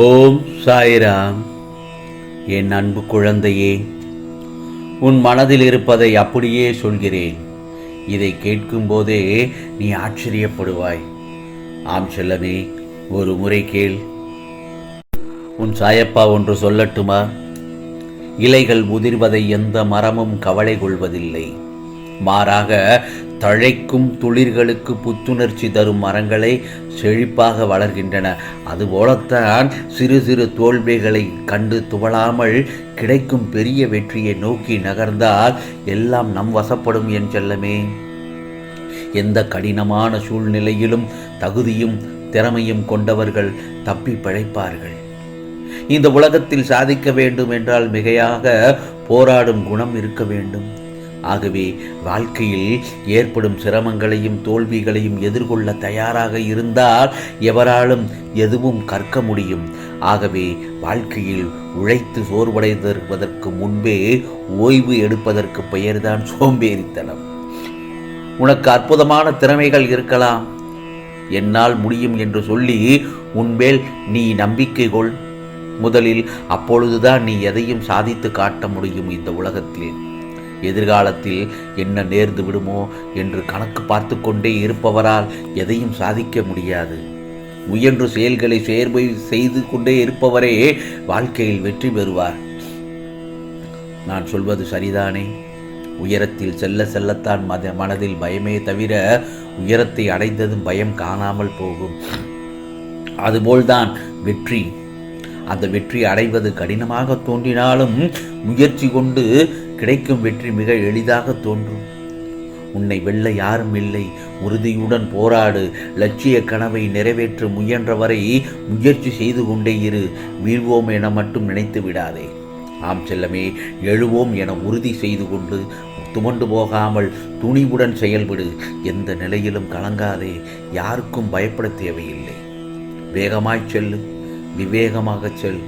ஓம் சாய்ராம். என் அன்பு குழந்தையே உன் மனதில் இருப்பதை அப்படியே சொல்கிறேன். இதை கேட்கும்போதே நீ ஆச்சரியப்படுவாய். ஆம் செல்லமே ஒரு முறை கேள். உன் சாயப்பா ஒன்று சொல்லட்டுமா? இலைகள் உதிர்வதை எந்த மரமும் கவலை கொள்வதில்லை. மாறாக தழைக்கும் துளிர்களுக்கு புத்துணர்ச்சி தரும் மரங்களே செழிப்பாக வளர்கின்றன. அதுபோலத்தான் சிறு சிறு தோல்விகளை கண்டு துவளாமல் கிடைக்கும் பெரிய வெற்றியை நோக்கி நகர்ந்தால் எல்லாம் நம் வசப்படும் என் செல்லமே. எந்த கடினமான சூழ்நிலையிலும் தகுதியும் திறமையும் கொண்டவர்கள் தப்பி பிழைப்பார்கள். இந்த உலகத்தில் சாதிக்க வேண்டும் என்றால் மிகையாக போராடும் குணம் இருக்க வேண்டும். ஆகவே வாழ்க்கையில் ஏற்படும் சிரமங்களையும் தோல்விகளையும் எதிர்கொள்ள தயாராக இருந்தால் எவராலும் எதுவும் கற்க முடியும். ஆகவே வாழ்க்கையில் உழைத்து சோர்வடைந்திருப்பதற்கு முன்பே ஓய்வு எடுப்பதற்கு பெயர்தான் சோம்பேறித்தனம். உனக்கு அற்புதமான திறமைகள் இருக்கலாம். என்னால் முடியும் என்று சொல்லி உன்மேல் நீ நம்பிக்கை கொள். முதலில் அப்பொழுதுதான் நீ எதையும் சாதித்து காட்ட முடியும் இந்த உலகத்தில். எதிர்காலத்தில் என்ன நேர்ந்து விடுமோ என்று கணக்கு பார்த்து கொண்டே இருப்பவரால் எதையும் சாதிக்க முடியாது. முயன்று செயல்களை சேர்வை செய்து கொண்டே இருப்பவரே வாழ்க்கையில் வெற்றி பெறுவார். நான் சொல்வது சரிதானே? உயரத்தில் செல்ல செல்லத்தான் மத மனதில் பயமே தவிர உயரத்தை அடைந்ததும் பயம் காணாமல் போகும். அதுபோல்தான் வெற்றி. அந்த வெற்றி அடைவது கடினமாக தோன்றினாலும் முயற்சி கொண்டு கிடைக்கும் வெற்றி மிக எளிதாக தோன்றும். உன்னை வெல்ல யாரும் இல்லை. உறுதியுடன் போராடு. லட்சிய கனவை நிறைவேற்ற முயன்றவரை முயற்சி செய்து கொண்டே இரு. வீழ்வோம் என மட்டும் நினைத்து விடாதே. ஆம் செல்லமே எழுவோம் என உறுதி செய்து கொண்டு துமண்டு போகாமல் துணிவுடன் செயல்படு. எந்த நிலையிலும் கலங்காதே. யாருக்கும் பயப்பட தேவையில்லை. வேகமாய் செல்லு. விவேகமாக செல்.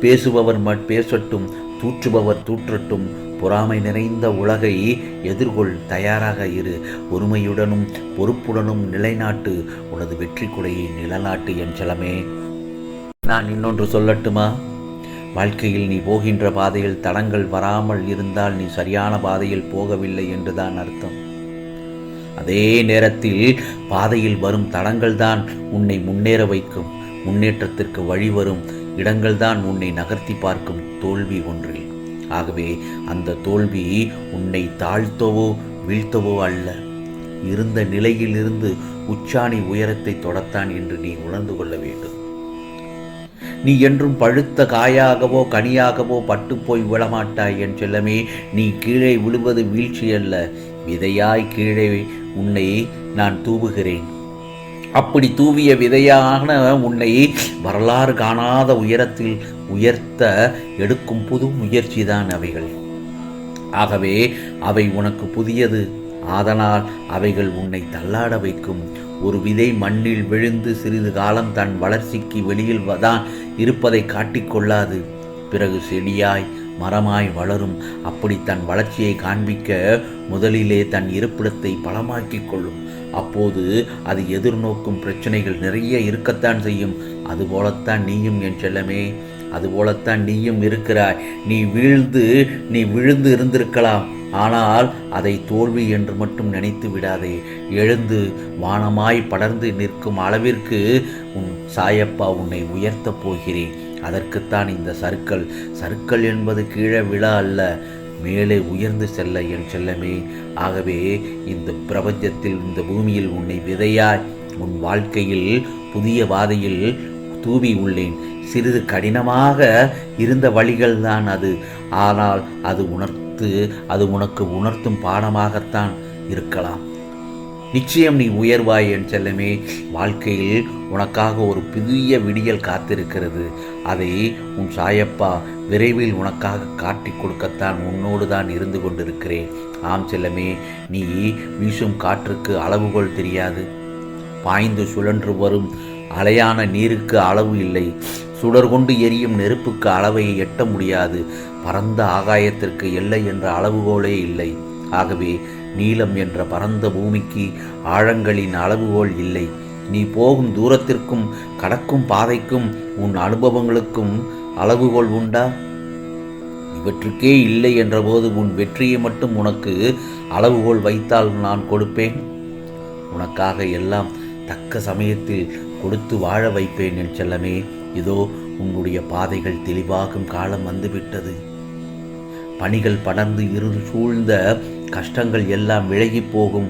பேசுபவர் மட் பேசட்டும். தூற்றுபவர் தூற்றட்டும். பொறாமை நிறைந்த உலகை எதிர்கொள் தயாராக இரு. ஒருமையுடனும் பொறுப்புடனும் நிலைநாட்டு. உனது வெற்றி கொடையை நிலநாட்டு என் செலமே. நான் இன்னொன்று சொல்லட்டுமா? வாழ்க்கையில் நீ போகின்ற பாதையில் தடங்கள் வராமல் இருந்தால் நீ சரியான பாதையில் போகவில்லை என்றுதான் அர்த்தம். அதே நேரத்தில் பாதையில் வரும் தடங்கள் தான் உன்னை முன்னேற வைக்கும். முன்னேற்றத்திற்கு வழிவரும் இடங்கள்தான் உன்னை நகர்த்தி பார்க்கும் தோல்வி ஒன்றில் ஆகவே அந்த தோல்வி உன்னை தாழ்த்தவோ வீழ்த்தவோ அல்ல. இருந்த நிலையிலிருந்து உச்சாணி உயரத்தை தொடத்தான் என்று நீ உணர்ந்து கொள்ள வேண்டும். நீ என்றும் பழுத்த காயாகவோ கனியாகவோ பட்டு போய் விழமாட்டாய் என் செல்லமே. நீ கீழே விழுவது வீழ்ச்சி அல்ல விதையாய் கீழே உன்னை நான் தூவுகிறேன். அப்படி தூவிய விதையான உன்னை வரலாறு காணாத உயரத்தில் உயர்த்த எடுக்கும் புது முயற்சி தான் அவைகள். ஆகவே அவை உனக்கு புதியது. ஆதலால் அவைகள் உன்னை தள்ளாட வைக்கும். ஒரு விதை மண்ணில் விழுந்து சிறிது காலம் தன் வளர்ச்சிக்கு வெளியில் தான் இருப்பதை காட்டிக்கொள்ளாது பிறகு செடியாய் மரமாய் வளரும். அப்படி தன் வளர்ச்சியை காண்பிக்க முதலிலே தன் இருப்பிடத்தை பலமாக்கிக் கொள்ளும். அப்போது அது எதிர்நோக்கும் பிரச்சனைகள் நிறைய இருக்கத்தான் செய்யும். அதுபோலத்தான் நீயும் என் செல்லமே. அதுபோலத்தான் நீயும் இருக்கிறாய். நீ வீழ்ந்து நீ விழுந்து இருந்திருக்கலாம். ஆனால் அதை தோல்வி என்று மட்டும் நினைத்து விடாதே. எழுந்து வானமாய் படர்ந்து நிற்கும் அளவிற்கு உன் சாயப்பா உன்னை உயர்த்தப் போகிறேன். அதற்குத்தான் இந்த சர்க்கள் சர்க்கள் என்பது கீழே விழா அல்ல மேலே உயர்ந்து செல்ல என் செல்லமே. ஆகவே இந்த பிரபஞ்சத்தில் இந்த பூமியில் உன்னை விதையாய் உன் வாழ்க்கையில் புதிய பாதையில் தூவி உள்ளேன். சிறிது கடினமாக இருந்த வழிகள்தான் அது. ஆனால் அது உணர்த்து அது உனக்கு உணர்த்தும் பாடமாகத்தான் இருக்கலாம். நிச்சயம் நீ உயர்வாய் என் செல்லமே. வாழ்க்கையில் உனக்காக ஒரு புதிய விடியல் காத்திருக்கிறது. அதை உன் சாயப்பா விரைவில் உனக்காக காட்டி கொடுக்கத்தான் உன்னோடு தான் இருந்து கொண்டிருக்கிறேன். ஆம் செல்லமே நீ வீசும் காற்றுக்கு அளவுகோல் தெரியாது. பாய்ந்து சுழன்று வரும் அலையான நீருக்கு அளவு இல்லை. சுடர் கொண்டு எரியும் நெருப்புக்கு அளவை எட்ட முடியாது. பரந்த ஆகாயத்திற்கு எல்லை என்ற அளவுகோலே இல்லை. ஆகவே நீளம் என்ற பரந்த பூமிக்கு ஆழங்களின் அளவுகோல் இல்லை. நீ போகும் தூரத்திற்கும் கடக்கும் பாதைக்கும் உன் அனுபவங்களுக்கும் அளவுகோல் உண்டா? இவற்றுக்கே இல்லை என்றபோது உன் வெற்றியை மட்டும் உனக்கு அளவுகோல் வைத்தால் நான் கொடுப்பேன். உனக்காக எல்லாம் தக்க சமயத்தில் கொடுத்து வாழ வைப்பேன் என் செல்லமே. இதோ உங்களுடைய பாதைகள் தெளிவாகும் காலம் வந்துவிட்டது. பணிகள் படர்ந்து இரு சூழ்ந்த கஷ்டங்கள் எல்லாம் விலகி போகும்.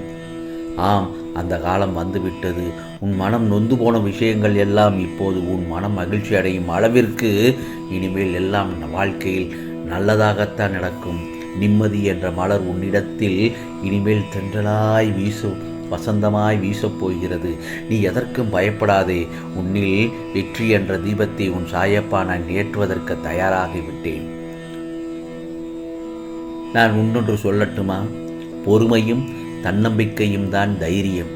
ஆம் அந்த காலம் வந்துவிட்டது. உன் மனம் நொந்து போன விஷயங்கள் எல்லாம் இப்போது உன் மனம் மகிழ்ச்சி அடையும் அளவிற்கு இனிமேல் எல்லாம் வாழ்க்கையில் நல்லதாகத்தான் நடக்கும். நிம்மதி என்ற மலர் உன்னிடத்தில் இனிமேல் தென்றலாய் வீசும். வசந்தமாய் வீசப் போகிறது நீ எதற்கும் பயப்படாதே. உன்னில் வெற்றி என்ற தீபத்தை உன் சாயப்பா நான் ஏற்றுவதற்கு தயாராகிவிட்டேன் நான் உன்னொன்று சொல்லட்டுமா? பொறுமையும் தன்னம்பிக்கையும் தான் தைரியம்.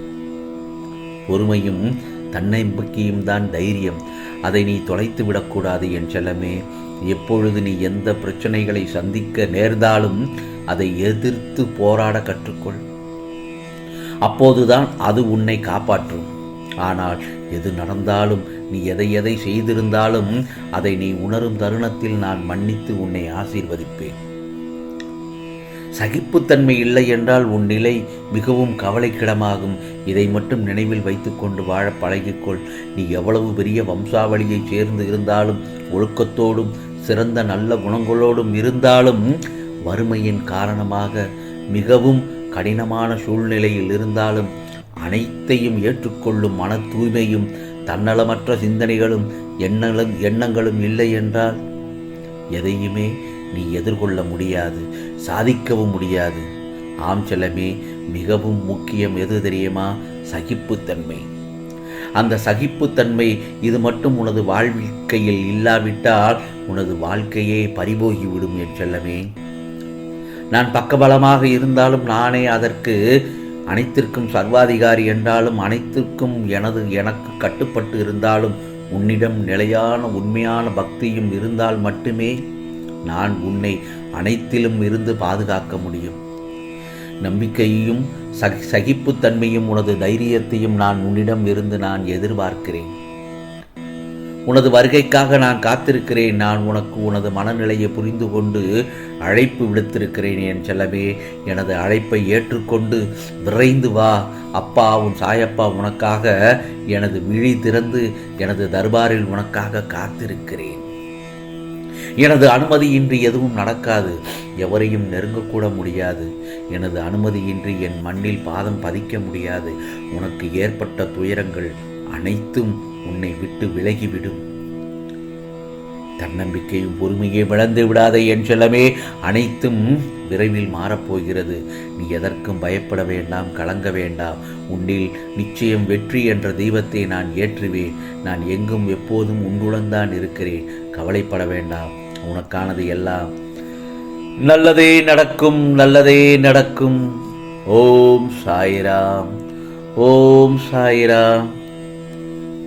பொறுமையும் தன்னம்பிக்கையும் தான் தைரியம். அதை நீ தொலைத்து விடக்கூடாது என் செல்லமே. எப்பொழுது நீ எந்த பிரச்சனைகளை சந்திக்க நேர்ந்தாலும் அதை எதிர்த்து போராட கற்றுக்கொள். அப்போதுதான் அது உன்னை காப்பாற்றும். ஆனால் எது நடந்தாலும் நீ எதை எதை செய்திருந்தாலும் அதை நீ உணரும் தருணத்தில் நான் மன்னித்து உன்னை ஆசீர்வதிப்பேன். சகிப்புத்தன்மை இல்லை என்றால் உன் நிலை மிகவும் கவலைக்கிடமாகும். இதை மட்டும் நினைவில் வைத்துக்கொண்டு வாழ பழகிக்கொள். நீ எவ்வளவு பெரிய வம்சாவளியைச் சேர்ந்து இருந்தாலும் ஒழுக்கத்தோடும் சிறந்த நல்ல குணங்களோடும் இருந்தாலும் வறுமையின் காரணமாக மிகவும் கடினமான சூழ்நிலையில் இருந்தாலும் அனைத்தையும் ஏற்றுக்கொள்ளும் மன தூய்மையும் தன்னலமற்ற சிந்தனைகளும் எண்ணங்களும் எண்ணங்களும் இல்லை என்றால் எதையுமே நீ எதிர்கொள்ள முடியாது சாதிக்கவும் முடியாது. ஆம் செல்லமே மிகவும் முக்கியம் எது தெரியுமா? சகிப்புத்தன்மை. அந்த சகிப்புத்தன்மை இது மட்டும் உனது வாழ்க்கையில் இல்லாவிட்டால் உனது வாழ்க்கையே பறிபோகிவிடும் என் செல்லமே. நான் பக்கபலமாக இருந்தாலும் நானே அதற்கு அனைத்திற்கும் சர்வாதிகாரி என்றாலும் அனைத்திற்கும் எனது எனக்கு கட்டுப்பட்டு இருந்தாலும் உன்னிடம் நிலையான உண்மையான பக்தியும் இருந்தால் மட்டுமே நான் உன்னை அனைத்திலும் இருந்து பாதுகாக்க முடியும். நம்பிக்கையையும் சகி சகிப்புத்தன்மையும் உனது தைரியத்தையும் நான் உன்னிடம் இருந்து நான் எதிர்பார்க்கிறேன். உனது வருகைக்காக நான் காத்திருக்கிறேன். நான் உனக்கு உனது மனநிலையை புரிந்து கொண்டு அழைப்பு விடுத்திருக்கிறேன் என் செல்லமே. எனது அழைப்பை ஏற்றுக்கொண்டு விரைந்து வா. அப்பா உன் சாயப்பா உனக்காக எனது விழி திறந்து எனது தர்பாரில் உனக்காக காத்திருக்கிறேன். எனது அனுமதியின்றி எதுவும் நடக்காது. எவரையும் நெருங்கக்கூட முடியாது. எனது அனுமதியின்றி என் மண்ணில் பாதம் பதிக்க முடியாது. உனக்கு ஏற்பட்ட துயரங்கள் அனைத்தும் உன்னை விட்டு விலகிவிடும். தன்னம்பிக்கையும் பொறுமையை விளந்து விடாத என் செல்லமே. அனைத்தும் விரைவில் மாறப்போகிறது. நீ எதற்கும் பயப்பட வேண்டாம் கலங்க வேண்டாம். உன்னில் நிச்சயம் வெற்றி என்ற தெய்வத்தை நான் ஏற்றுவேன். நான் எங்கும் எப்போதும் உன்னுடன் தான் இருக்கிறேன். கவலைப்பட வேண்டாம். உனக்கானது எல்லாம் நல்லதே நடக்கும் நல்லதே நடக்கும். ஓம் சாய்ராம். ஓம் சாய்ராம்.